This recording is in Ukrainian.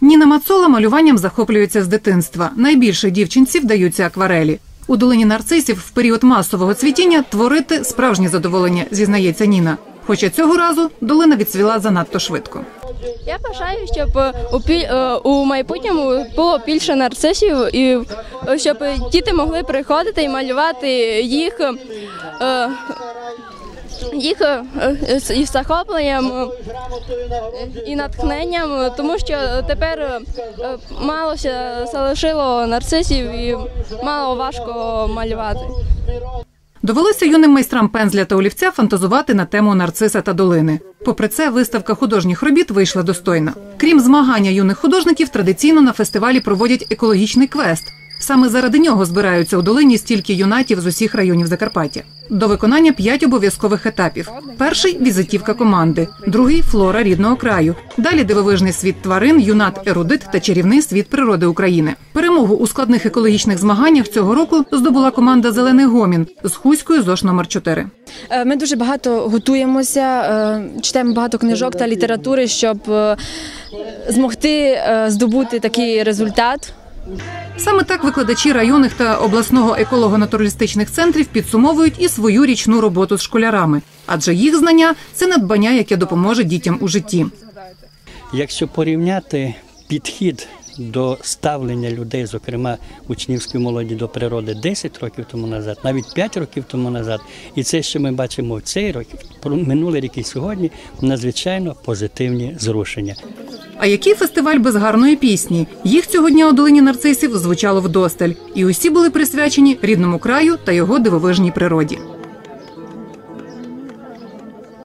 Ніна Мацола малюванням захоплюється з дитинства. Найбільше дівчинці вдаються акварелі. У долині нарцисів в період масового цвітіння творити справжнє задоволення, зізнається Ніна. Хоча цього разу долина відцвіла занадто швидко. Я бажаю, щоб е, у, е, у майбутньому було більше нарцисів, і е, щоб діти могли приходити і малювати їх, їх із захопленням і натхненням, тому що тепер мало залишило нарцисів і мало важко малювати. Довелося юним майстрам пензля та олівця фантазувати на тему нарциса та долини. Попри це, виставка художніх робіт вийшла достойна. Крім змагання юних художників, традиційно на фестивалі проводять екологічний квест. Саме заради нього збираються у долині стільки юнатів з усіх районів Закарпаття. До виконання п'ять обов'язкових етапів: перший візитівка команди, другий флора рідного краю. Далі дивовижний світ тварин, юнат ерудит та чарівний світ природи України. Перемогу у складних екологічних змаганнях цього року здобула команда Зелений гомін з Хуською ЗОШ номер 4 Е, Ми дуже багато готуємося, е, читаємо багато книжок та літератури, щоб е, змогти здобути такий результат. Саме так викладачі районних та обласного еколого-натуралістичних центрів підсумовують і свою річну роботу з школярами, адже їх знання це надбання, яке допоможе дітям у житті. Якщо порівняти підхід до ставлення людей, зокрема учнівської молоді до природи 10 років тому назад, навіть 5 років тому назад, і це, що ми бачимо в цей рік, минулий рік і сьогодні, надзвичайно позитивні зрушення. А який фестиваль без гарної пісні? Їх цього дня у долині нарцисів звучало вдосталь, і усі були присвячені рідному краю та його дивовижній природі.